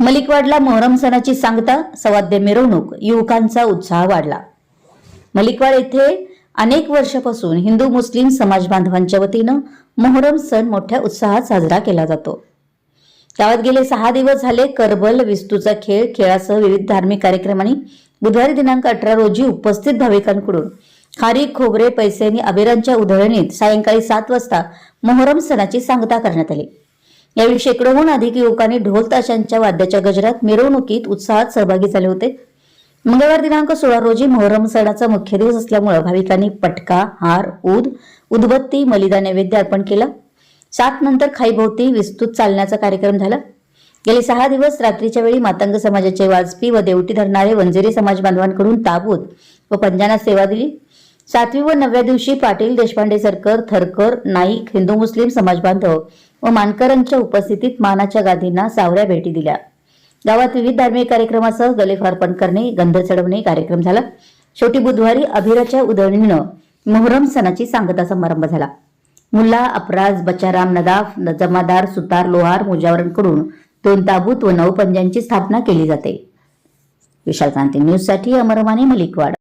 मलिकवाडला मोहरम सणाची सांगता सवाद्य मिरवणूक. युवकांचा उत्साह वाढला. मलिकवाड येथे अनेक वर्षापासून हिंदू मुस्लिम समाज बांधवांच्या वतीनं मोहरम सण मोठ्या उत्साहात साजरा केला जातो. गावात गेले सहा दिवस झाले करबल विस्तूचा खेळ खेळासह विविध धार्मिक कार्यक्रमांनी बुधवारी दिनांक अठरा रोजी उपस्थित भाविकांकडून खारी खोबरे पैसे आणि अबिरांच्या उधळणीत सायंकाळी सात वाजता मोहरम सणाची सांगता करण्यात आली. यावेळी शेकडोहून अधिक युवकांनी ढोल ताशांच्या वाद्याच्या गजरात मिरवणुकीत उत्साहात सहभागी झाले होते. मंगळवार दिनांक सोळा रोजी मोहरम सणाचा मुख्य दिवस असल्यामुळे भाविकांनी पटका हार ऊद उदबत्ती मलिदा नैवेद्य अर्पण केला. सात नंतर खाईभोवती विस्तृत चालण्याचा कार्यक्रम झाला. गेले सहा दिवस रात्रीच्या वेळी मातंग समाजाचे वाजपी व देवटी धरणारे वंजेरी समाज बांधवांकडून ताबूत व पंजाना सेवा दिली. सातवी व नवव्या दिवशी पाटील देशपांडे सरकर थरकर नाईक हिंदू मुस्लिम समाज बांधव व मानकरांच्या उपस्थितीत मानाच्या गादींना सावऱ्या भेटी दिल्या. गावात विविध धार्मिक कार्यक्रमासह गलेफ अर्पण करणे गंध चढवणे कार्यक्रम झाला. शेवटी बुधवारी अभिराच्या उधळणीनं मोहरम सणाची सांगता समारंभ झाला. मुल्ला अपराज बचाराम नदाफ जमादार सुतार लोहार मुजावरांकडून दोन ताबूत व नऊ पंजांची स्थापना केली जाते. विशाल क्रांती न्यूजसाठी अमरमाने मलिकवाड.